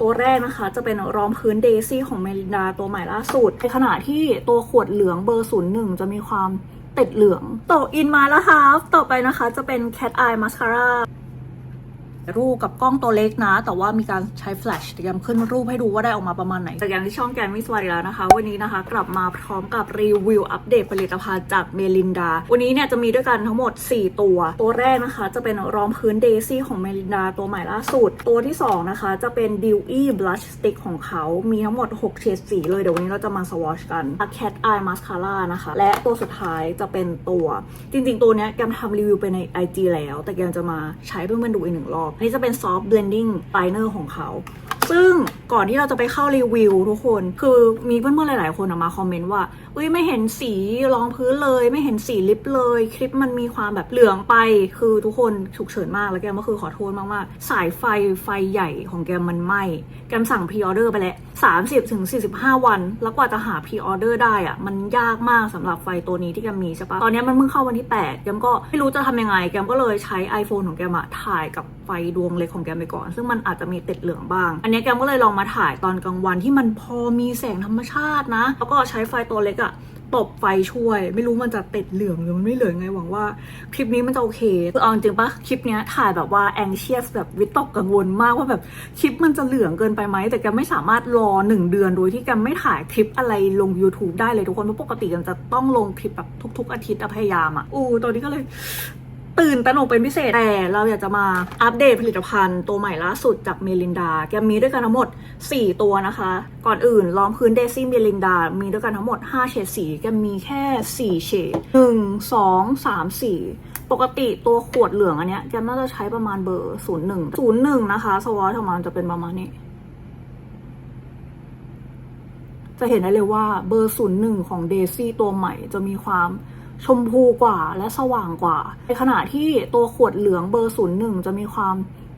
ตัวแรกนะคะ จะเป็นรองพื้นเดซี่ของเมลินดาตัวใหม่ล่าสุด ในขณะที่ตัวขวดเหลืองเบอร์ศูนย์หนึ่งจะมีความติดเหลือง โตอินมาแล้วค่ะ ต่อไปนะคะจะเป็น Cat Eye Mascara รูปกับกล้องตัวเล็กนะ แต่ว่ามีการใช้แฟลชเตรียมขึ้นรูปให้ดูว่าได้ออกมาประมาณไหน จากอย่างที่ช่องแกนมิสวารีแล้วนะคะ วันนี้นะคะกลับมาพร้อมกับรีวิวอัปเดตผลิตภัณฑ์จากเมลินดา วันนี้เนี่ยจะมีด้วยกันทั้งหมด 4 ตัว ตัวแรกนะคะจะเป็นรองพื้นเดซี่ของเมลินดาตัวใหม่ล่าสุด ตัวที่ 2 นะคะ จะเป็น Dewy Blush Stick ของเขามีทั้งหมด 6 เฉดสีเลยเดี๋ยววันนี้เราจะมาสวอชกัน Cat Eye Mascara นะคะ และตัวสุดท้ายจะเป็นตัว จริง ๆ ตัวเนี้ยแกมทำรีวิวไปใน IG แล้ว แต่แกมจะมาใช้เพื่อนๆดูอีกหนึ่งรอบนี่จะเป็นซอฟต์เบลนดิ้งไลเนอร์ของเขา ซึ่งก่อนที่เราจะไปเข้ารีวิวทุกคน คือมีเพื่อนๆหลาย ๆ คนอะมาคอมเมนต์ว่าอุ้ยไม่เห็นสีรองพื้นเลย ไม่เห็นสีลิปเลย คลิปมันมีความแบบเหลืองไป คือทุกคนฉุกเฉินมากแล้วแกมก็คือขอโทษมากๆสายไฟไฟใหญ่ของแกมันไหม้แกมสั่งพรีออเดอร์ไปแล้ว30ถึง45 วัน แล้วกว่าจะหาพรีออเดอร์ได้อะมันยากมากสำหรับไฟตัวนี้ที่แกมีใช่ปะตอนนี้มันเพิ่งเข้าวันที่ 8 แกมก็ไม่รู้จะทำยังไง แกมก็เลยใช้ iPhone ของแกมอะถ่ายกับไฟดวงเล็กของแกมไปก่อน ซึ่งมันอาจจะมีติดเหลืองบ้างอันนี้แกมก็เลยลองมาถ่ายตอนกลางวันที่มันพอมีแสงธรรมชาตินะ แล้วก็ใช้ไฟตัวเล็กอะตบไฟช่วย ไม่รู้มันจะติดเหลืองหรือมันไม่เหลืองไงหวังว่าคลิปนี้มันจะโอเคคือเอาจริงปะคลิปนี้ถ่ายแบบว่า anxious แบบวิตกกังวลมากว่าแบบคลิปมันจะเหลืองเกินไปไหมแต่แกไม่สามารถรอหนึ่งเดือนโดยที่แกไม่ถ่ายคลิปอะไรลง YouTube ได้เลยทุกคนเพราะปกติแกันจะต้องลงคลิปแบบทุก ๆ อาทิตย์พยายามอะอู้ตอนนี้ก็เลย ตื่นตระหนกเป็นพิเศษ แต่เราอยากจะมาอัปเดตผลิตภัณฑ์ตัวใหม่ล่าสุดจากเมลินดา แกมีด้วยกันทั้งหมด 4 ตัวนะคะ ก่อนอื่นรองพื้นเดซี่เมลินดา มีด้วยกันทั้งหมด 5 เฉดสี แกมีแค่ 4 เฉด 1 2 3 4 ปกติตัวขวดเหลืองอันเนี้ยแกน่าจะใช้ประมาณเบอร์ 01 01 นะคะ สวอตออกมาจะเป็นประมาณนี้จะเห็นได้เลยว่าเบอร์ 01 ของเดซี่ตัวใหม่จะมีความ ชมพูกว่าและสว่างกว่า ในขณะที่ตัวขวดเหลืองเบอร์ศูนย์หนึ่งจะมีความ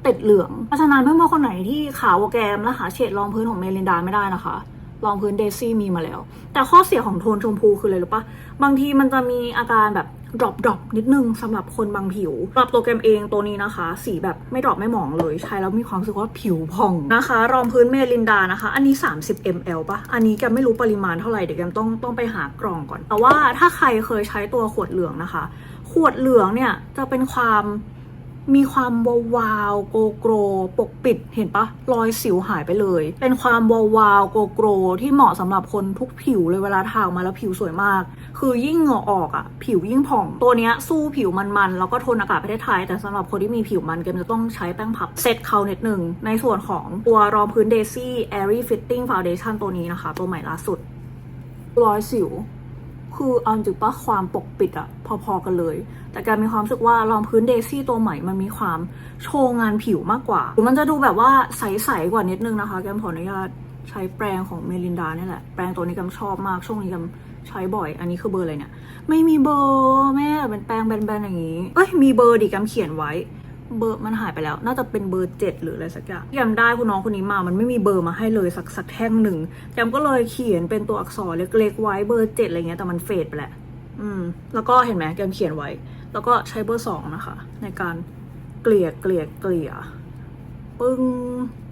ติดเหลือง เพราะฉะนั้นเพื่อนๆคนไหนที่ขาวแกมและหาเฉดรองพื้นของเมลินดาไม่ได้นะคะรองพื้นเดซี่มีมาแล้ว แต่ข้อเสียของโทนชมพูคืออะไรรู้ปะบางทีมันจะมีอาการแบบ ดรอปดรอปนิดนึงสำหรับคนบางผิวสำหรับตัวแกมเองตัวนี้นะคะ สีแบบไม่ดรอปไม่หมองเลยใช้แล้วมีความรู้สึกว่าผิวผ่องนะคะ รองพื้นเมลินดานะคะ อันนี้ 30 ml ปะอันนี้แกมไม่รู้ปริมาณเท่าไหร่เดี๋ยวแกมต้องต้องไปหากล่องก่อน แต่ว่าถ้าใครเคยใช้ตัวขวดเหลืองนะคะ ขวดเหลืองเนี่ยจะเป็นความ มีความวาววาวโกโกรปกปิดเห็นปะรอยสิวหายไปเลย เป็นความวาววาวโกโกรที่เหมาะสำหรับคนทุกผิวเลยเวลาทาออกมาแล้วผิวสวยมาก คือยิ่งเหงื่อออกอะผิวยิ่งผ่อง ตัวเนี้ยสู้ผิวมันๆ แล้วก็ทนอากาศประเทศไทย แต่สำหรับคนที่มีผิวมันเกมจะต้องใช้แป้งพับเซตเขาเนิดหนึ่งในส่วนของตัวรองพื้น Daisy Airy Fitting Foundation ตัวนี้นะคะ ตัวใหม่ล่าสุดรอยสิว คือเอาจริงปะความปกปิดอะพอๆกันเลย แต่การมีความรู้สึกว่ารองพื้นเดซี่ตัวใหม่มันมีความโชว์งานผิวมากกว่า มันจะดูแบบว่าใสๆกว่านิดนึงนะคะ แกมขออนุญาตใช้แปรงของเมลินดาเนี่ยแหละ แปรงตัวนี้แกมชอบมาก ช่วงนี้แกมใช้บ่อย อันนี้คือเบอร์อะไรเนี่ย ไม่มีเบอร์แม่เป็นแปรงแบนๆอย่างนี้ เอ้ยมีเบอร์ดิแกมเขียนไว้ เบอร์มันหายไปแล้ว น่าจะเป็นเบอร์เจ็ดหรืออะไรสักอย่างแกมได้คุณน้องคนนี้มา มันไม่มีเบอร์มาให้เลยสักสักแท่งหนึ่งแกมก็เลยเขียนเป็นตัวอักษรเล็กๆไว้เบอร์เจ็ดอะไรเงี้ยแต่มันเฟดไปแหละอืม แล้วก็เห็นไหมแกมเขียนไว้ แล้วก็ใช้เบอร์สองนะคะ ในการเกลี่ยเกลี่ยเกลี่ยปึ้ง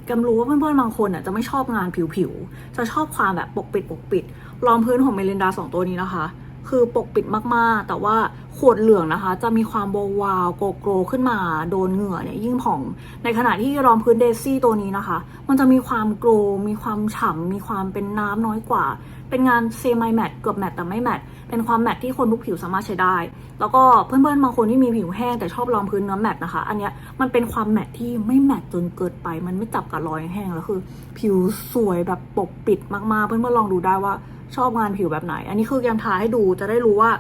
แกมรู้ว่าเพื่อนๆบางคนอะจะไม่ชอบงานผิวๆ จะชอบความแบบปกปิดปกปิดรองพื้นของเมลินดาสองตัวนี้นะคะ คือปกปิดมากๆ แต่ว่าขวดเหลืองนะคะ จะมีความวาวโกโกรขึ้นมาโดนเหงื่อเนี่ยยิ่งผ่อง ในขณะที่รองพื้นเดซี่ตัวนี้นะคะ มันจะมีความโกรมีความฉ่ำมีความเป็นน้ำน้อยกว่า เป็นงานเซม i แมตเกือบแมตแต่ไม่แมตเป็นความแมตที่คนทุกผิวสามารถใช้ได้ แล้วก็เพื่อนๆบางคนที่มีผิวแห้งแต่ชอบรองพื้นเนื้อแมตนะคะ อันเนี้ยมันเป็นความแมตที่ไม่แมตจนเกินไป มันไม่จับกับรอยแห้งแล้วคือ ผิวสวยแบบปกปิดมากๆ เพื่อนๆลองดูได้ว่า ชอบงานผิวแบบไหน อันนี้คือแกมทาให้ดูจะได้รู้ว่า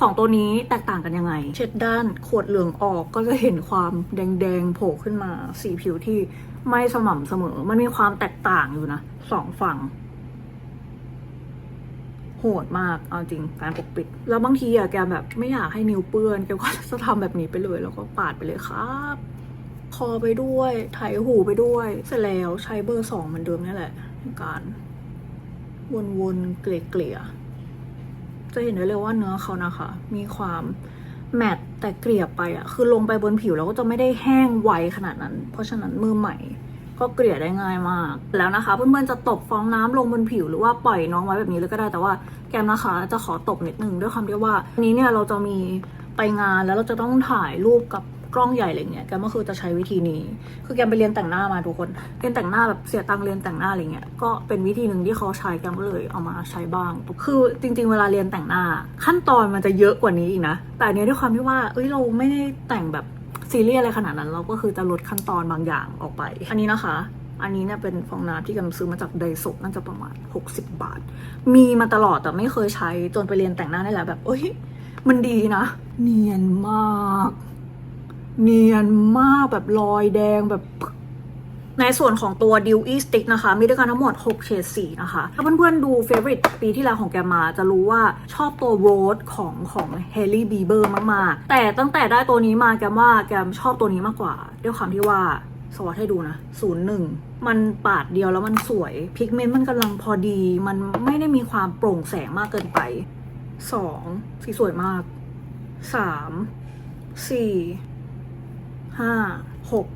สองตัวนี้แตกต่างกันยังไง เช็ดด้านขวดเหลืองออกก็จะเห็นความแดงๆโผล่ขึ้นมาสีผิวที่ไม่สม่ำเสมอ มันมีความแตกต่างอยู่นะสองฝั่งโหดมากเอาจริงการปกปิด แล้วบางทีอะแกแบบไม่อยากให้นิ้วเปื้อนแกก็จะทำแบบนี้ไปเลย แล้วก็ปาดไปเลยครับ คอไปด้วยไถหูไปด้วยเสร็จแล้วใช้เบอร์สองเหมือนเดิมนี่แหละในการ วนๆ เกลี่ยๆ จะเห็นได้เลยว่าเนื้อเขานะคะ มีความแมตต์แต่เกลี่ยไปอะคือลงไปบนผิวแล้วก็จะไม่ได้แห้งไวขนาดนั้น เพราะฉะนั้นมือใหม่ก็เกลี่ยได้ง่ายมาก แล้วนะคะเพื่อนๆจะตบฟองน้ำลงบนผิวหรือว่าปล่อยน้องไว้แบบนี้เลยก็ได้แต่ว่าแกมนะคะ จะขอตบนิดนึงด้วยความที่ว่าอันนี้เนี่ยเราจะมีไปงานแล้วเราจะต้องถ่ายรูปกับ กล้องใหญ่อะไรเงี้ยแกมก็คือจะใช้วิธีนี้ คือแกไปเรียนแต่งหน้ามาทุกคนเรียนแต่งหน้าแบบเสียตังค์เรียนแต่งหน้าอะไรเงี้ยก็เป็นวิธีหนึ่งที่เขาใช้แกก็เลยเอามาใช้บ้าง คือจริง ๆ เวลาเรียนแต่งหน้า ขั้นตอนมันจะเยอะกว่านี้อีกนะ แต่เนี้ยด้วยความที่ว่าเอ้ยเราไม่ได้แต่งแบบซีเรียสอะไรขนาดนั้น เราก็คือจะลดขั้นตอนบางอย่างออกไป อันนี้นะคะอันนี้เนี่ยเป็นฟองน้ำที่กำซื้อมาจากไดโซน่าจะประมาณ 60 บาท มีมาตลอดแต่ไม่เคยใช้จนไปเรียนแต่งหน้าได้แหละแบบเอ้ย มันดีนะ เนียนมาก เนียนมากแบบรอยแดงแบบในส่วนของตัว Dew E Stick นะคะ มีด้วยกันทั้งหมด 6 เฉดสีนะคะ ถ้าเพื่อนๆดู f a v o r i t ปีที่แล้วของแกมาจะรู้ว่าชอบตัว Rose ของของ Hailey Bieber มากๆ แต่ตั้งแต่ได้ตัวนี้มาแกมว่าแกชอบตัวนี้มากกว่า ด้วยความที่ว่าสวัสดให้ดูนะ01มันปาดเดียวแล้วมันสวย พิกเมนต์มันกำลังพอดี มันไม่ได้มีความโปร่งแสงมากเกินไป 2 สีสวยมาก 3 4 ห้าหก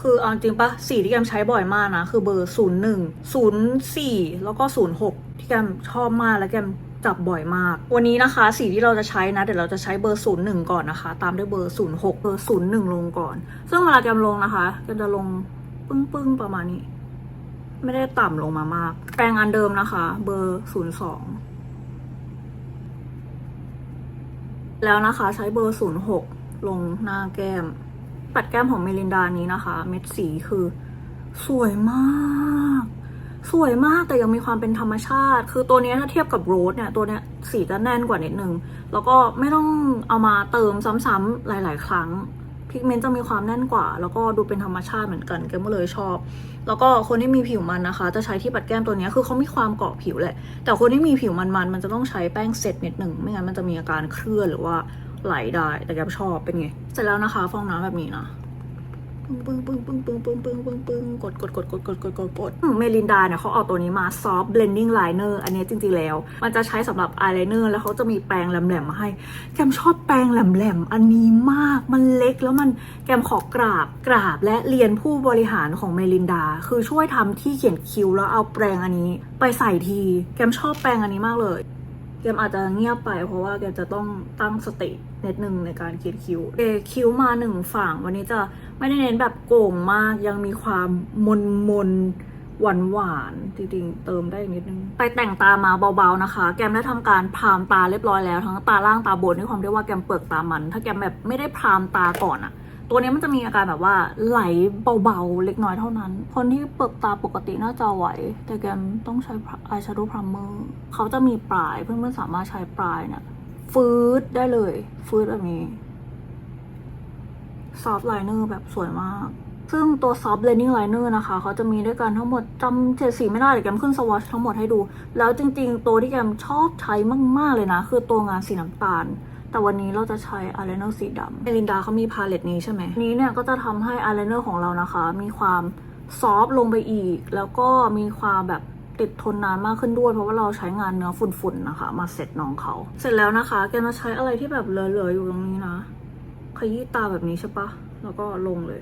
คือเอาจริงปะสีที่แกมใช้บ่อยมากนะ คือเบอร์ศูนย์หนึ่งศูนย์สี่แล้วก็ศูนย์หกที่แกมชอบมากแล้วแกมจับบ่อยมาก วันนี้นะคะ สีที่เราจะใช้นะ เดี๋ยวเราจะใช้เบอร์ศูนย์หนึ่งก่อนนะคะ ตามด้วยเบอร์ศูนย์หกเบอร์ศูนย์หนึ่งลงก่อน ซึ่งเวลาแกมลงนะคะแกจะลงปึ้งปึ้งๆประมาณนี้ ไม่ได้ต่ำลงมามาก แปรงอันเดิมนะคะ เบอร์ศูนย์สองแล้วนะคะ ใช้เบอร์06 ลงหน้าแก้ม ปัดแก้มของเมลินดานี้นะคะ เม็ดสีคือ สวยมาก สวยมากแต่ยังมีความเป็นธรรมชาติ คือตัวนี้ถ้าเทียบกับโรสเนี่ย ตัวเนี้ยสีจะแน่นกว่านิดนึง แล้วก็ไม่ต้องเอามาเติมซ้ำๆหลาย ๆ ครั้งพิกเมนต์จะมีความแน่นกว่า แล้วก็ดูเป็นธรรมชาติเหมือนกันแกก็เลยชอบ แล้วก็คนที่มีผิวมันนะคะ จะใช้ที่ปัดแก้มตัวนี้คือเขามีความเกาะผิวแหละ แต่คนที่มีผิวมันๆมันจะต้องใช้แป้งเซตนิดหนึ่งไม่งั้นมันจะมีอาการเคลื่อนหรือว่า ไหลได้ แต่แกชอบเป็นไง เสร็จแล้วนะคะ ฟองน้ำแบบนี้นะปึ้งปึ้งปึ้งปึ้งปึ้งปึ้งปึ้งปึ้งปึ้งกดกดกดกดกดกดกดกดเมลินดาเนี่ยเขาเอาตัวนี้มา soft blending liner อันนี้จริงๆแล้ว มันจะใช้สำหรับ eyeliner แล้วเขาจะมีแปรงแหลมๆมาให้ แกมชอบแปรงแหลมๆอันนี้มากมันเล็กแล้วมันแกมขอกราบกราบและเรียนผู้บริหารของเมลินดา คือช่วยทำที่เขียนคิ้วแล้วเอาแปรงอันนี้ ไปใส่ที แกมชอบแปรงอันนี้มากเลย แกมอาจจะเงียบไปเพราะว่าแกมจะต้องตั้งสติเนิดนึงในการเขียนคิ้วเอคิ้วมาหนึ่งฝั่ง วันนี้จะไม่ได้เน้นแบบโก่งมาก ยังมีความมนมนหวานหวานจริงๆ เติมได้อีกนิดนึง ไปแต่งตามาเบาๆนะคะ แกมได้ทำการพรามตาเรียบร้อยแล้ว ทั้งตาล่างตาบนด้วยความที่ว่าแกมเปิดตามัน ถ้าแกมแบบไม่ได้พรามตาก่อนอะ ตัวนี้มันจะมีอาการแบบว่าไหลเบาๆ เล็กน้อยเท่านั้น คนที่เปิดตาปกติน่าจะไหว แต่แกมต้องใช้อายแชโดว์พรามเมอร์เขาจะมีปลายเพื่อนๆสามารถใช้ปลายเนี่ยฟืดได้เลย ฟืดแบบนี้ซอฟต์ไลเนอร์แบบสวยมาก ซึ่งตัวซอฟต์ blending liner นะคะ เขาจะมีด้วยกันทั้งหมดจำเฉดสีไม่ได้เดี๋ยวแกมขึ้นสวอชทั้งหมดให้ดู แล้วจริงๆ ตัวที่แกมชอบใช้มากๆเลยนะ คือตัวงานสีน้ำตาล แต่วันนี้เราจะใช้อายไลเนอร์สีดำเอลินดาเขามีพาเลตนี้ใช่ไหมนี้เนี่ยก็จะทำให้อายไลเนอร์ของเรานะคะ มีความซอฟต์ลงไปอีก แล้วก็มีความแบบติดทนนานมากขึ้นด้วย เพราะว่าเราใช้งานเนื้อฝุ่นๆนะคะ มาเสร็จน้องเขาเสร็จแล้วนะคะ แกมาใช้อะไรที่แบบเหลือๆอยู่ตรงนี้นะขยี้ตาแบบนี้ใช่ปะแล้วก็ลงเลย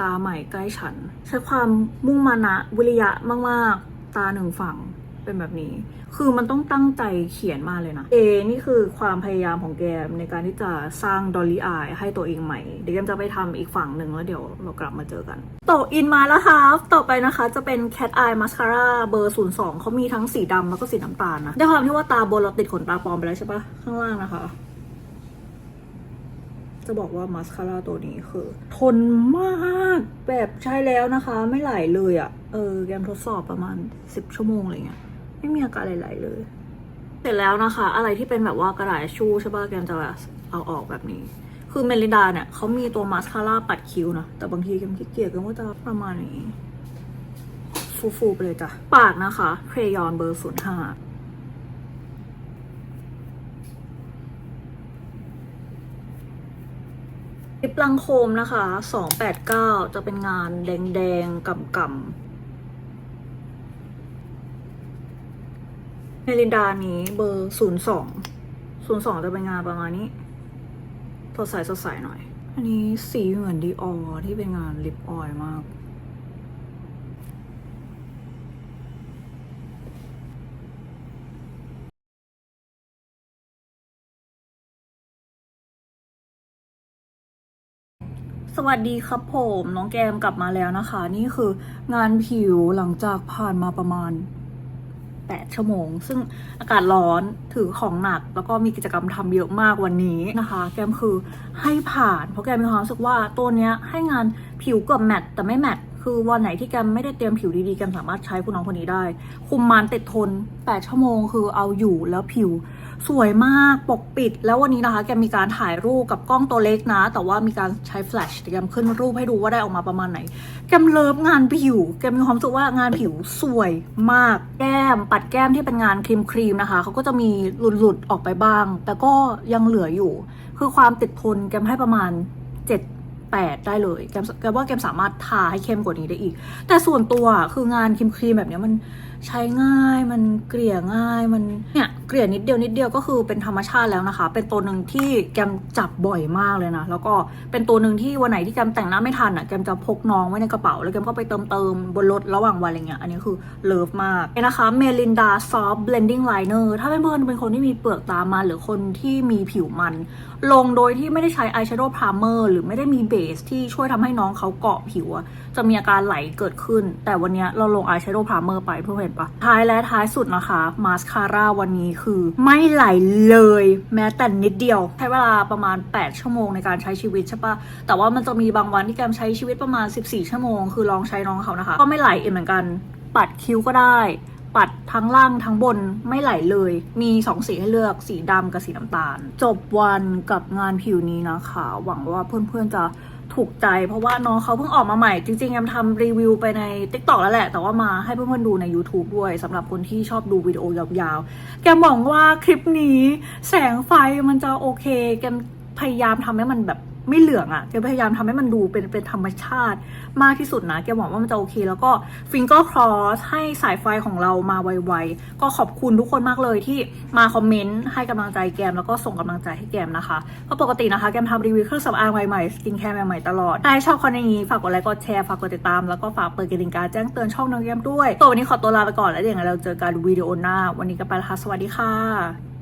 ตาใหม่ใกล้ฉัน ใช้ความมุ่งมานะวิริยะมาก ๆ ตาหนึ่งฝั่งเป็นแบบนี้ คือมันต้องตั้งใจเขียนมาเลยนะ เอ นี่คือความพยายามของแกมในการที่จะสร้างดอลลี่อายให้ตัวเองใหม่ เดี๋ยวแกมจะไปทำอีกฝั่งหนึ่งแล้วเดี๋ยวเรากลับมาเจอกันโตะอินมาแล้วค่ะต่อไปนะคะจะเป็น Cat Eye Mascara เบอร์ 02 เขามีทั้งสีดำแล้วก็สีน้ำตาลนะด้วยความที่ว่าตาบนเราติดขนตาปลอมไปแล้วใช่ปะข้างล่างนะคะ จะบอกว่ามาสคาร่าตัวนี้คือ ทนมากแบบใช้แล้วนะคะ ไม่ไหลเลยอะ่ะ เออแกมทดสอบประมาณ 10 ชั่วโมงอะไรเงี้ยไม่มีอาการไหลๆเลย เสร็จแล้วนะคะ อะไรที่เป็นแบบว่ากระดาษชู่ใช่ป่ะแกมจะเอาออกแบบนี้ คือเมลินดาเนี่ยเขามีตัวมาสคาร่าปัดคิ้วนะแต่บางทีแกมขี้เกียจแกมก็จะประมาณนี้ ฟูๆไปเลยจ้ะปากนะคะเครยอนเบอร์ศูนย์ห้า ลิปลังโคมนะคะสองแปดเก้าจะเป็นงานแดงๆกำๆเมลินดานี้เบอร์ศูนย์สองศูนย์สองจะเป็นงานประมาณนี้สดใสสดใสหน่อย อันนี้สีเหมือนดีออที่เป็นงานลิปออยล์มาก สวัสดีครับผมน้องแกมกลับมาแล้วนะคะ นี่คืองานผิวหลังจากผ่านมาประมาณ8ชั่วโมง ซึ่งอากาศร้อนถือของหนัก แล้วก็มีกิจกรรมทำเยอะมากวันนี้นะคะ แกมคือให้ผ่าน เพราะแกมีความรู้สึกว่าตัวเนี้ยให้งานผิวเกือบแมตต์แต่ไม่แมตต์คือวันไหนที่แกมไม่ได้เตรียมผิวดีๆแกมสามารถใช้คุณน้องคนนี้ได้ คุมมันติดทน 8 ชั่วโมงคือเอาอยู่แล้วผิว สวยมากปกปิด แล้ววันนี้นะคะ แกมีการถ่ายรูปกับกล้องตัวเล็กนะ แต่ว่ามีการใช้แฟลชแกมขึ้นรูปให้ดูว่าได้ออกมาประมาณไหน แกมเลิฟงานผิว แกมีความรู้สึกว่างานผิวสวยมาก แก้ม ปัดแก้มที่เป็นงานครีมครีมนะคะเขาก็จะมีหลุดๆออกไปบ้าง แต่ก็ยังเหลืออยู่ คือความติดทนแกมให้ประมาณ 7 8 ได้เลยแกมแกมว่าแกมสามารถทาให้เข้มกว่านี้ได้อีก แต่ส่วนตัวคืองานครีมครีมแบบนี้มันใช้ง่ายมันเกลี่ยง่ายมันเนี่ยเกลี่ยนิดเดียวนิดเดียวก็คือเป็นธรรมชาติแล้วนะคะ เป็นตัวหนึ่งที่แกมจับบ่อยมากเลยนะ แล้วก็เป็นตัวหนึ่งที่วันไหนที่แกมแต่งหน้าไม่ทันอะแกมจะพกน้องไว้ในกระเป๋า แล้วแกมก็ไปเติมเติมบนรถระหว่างวันอะไรเงี้ย อันนี้คือเลิฟมากเนี่ยนะคะเมลินดาซอฟต์ blending liner ถ้าเป็นเพื่อนเป็นคนที่มีเปลือกตามันหรือคนที่มีผิวมัน ลงโดยที่ไม่ได้ใช้อายแชโดว์พรามเมอร์หรือไม่ได้มีเบสที่ช่วยทำให้น้องเขาเกาะผิว จะมีอาการไหลเกิดขึ้น แต่วันนี้เราลงอายแชโดว์พรามเมอร์ไปเพื่อเห็นปะท้ายและท้ายสุดนะคะมาสคาร่าวันนี้คือไม่ไหลเลย แม้แต่นิดเดียว ใช้เวลาประมาณ 8 ชั่วโมงในการใช้ชีวิตใช่ปะแต่ว่ามันจะมีบางวันที่แกมใช้ชีวิตประมาณ 14 ชั่วโมง คือลองใช้น้องเขานะคะ ก็ไม่ไหลเองเหมือนกัน ปัดคิ้วก็ได้ปัดทั้งล่างทั้งบนไม่ไหลเลย มีสองสีให้เลือกสีดำกับสีน้ำตาล จบวันกับงานผิวนี้นะคะ หวังว่าเพื่อนๆจะ ถูกใจเพราะว่าน้องเขาเพิ่งออกมาใหม่ จริงๆแอมทำรีวิวไปใน t ิ k t o k แล้วแหละ แต่ว่ามาให้เพื่อนๆดูใน YouTube ด้วยสำหรับคนที่ชอบดูวิดีโอยาวๆ แกมองว่าคลิปนี้แสงไฟมันจะโอเค แกมพยายามทำให้มันแบบ ไม่เหลืองอะ่ะแกพยายามทำให้มันดูเป็นเป็นธรรมชาติมากที่สุดนะแกหวังว่ามันจะโอเค แล้วก็ฟิงเกอร์ครอสให้สายไฟของเรามาไวๆ ก็ขอบคุณทุกคนมากเลยที่มาคอมเมนต์ให้กำลังใจแกมแล้วก็ส่งกำลังใจให้แกมนะคะ ก็ปกตินะคะแกมทำรีวิวเครื่องสำอางใหม่ๆสกินแคร์ใหม่ๆตลอดถ้าชอบคอนเทนต์นี้ฝากกดไลค์กดแชร์ฝากกดติดตามแล้วก็ฝากเปิดกระดิ่งการแจ้งเตือนช่องน้องแกมด้วยตัววันนี้ขอตัวลาไปก่อนแล้วเดี๋ยวเราเจอกันวิดีโอหน้า วันนี้ก็ไปและค่ะสวัสดีค่ะ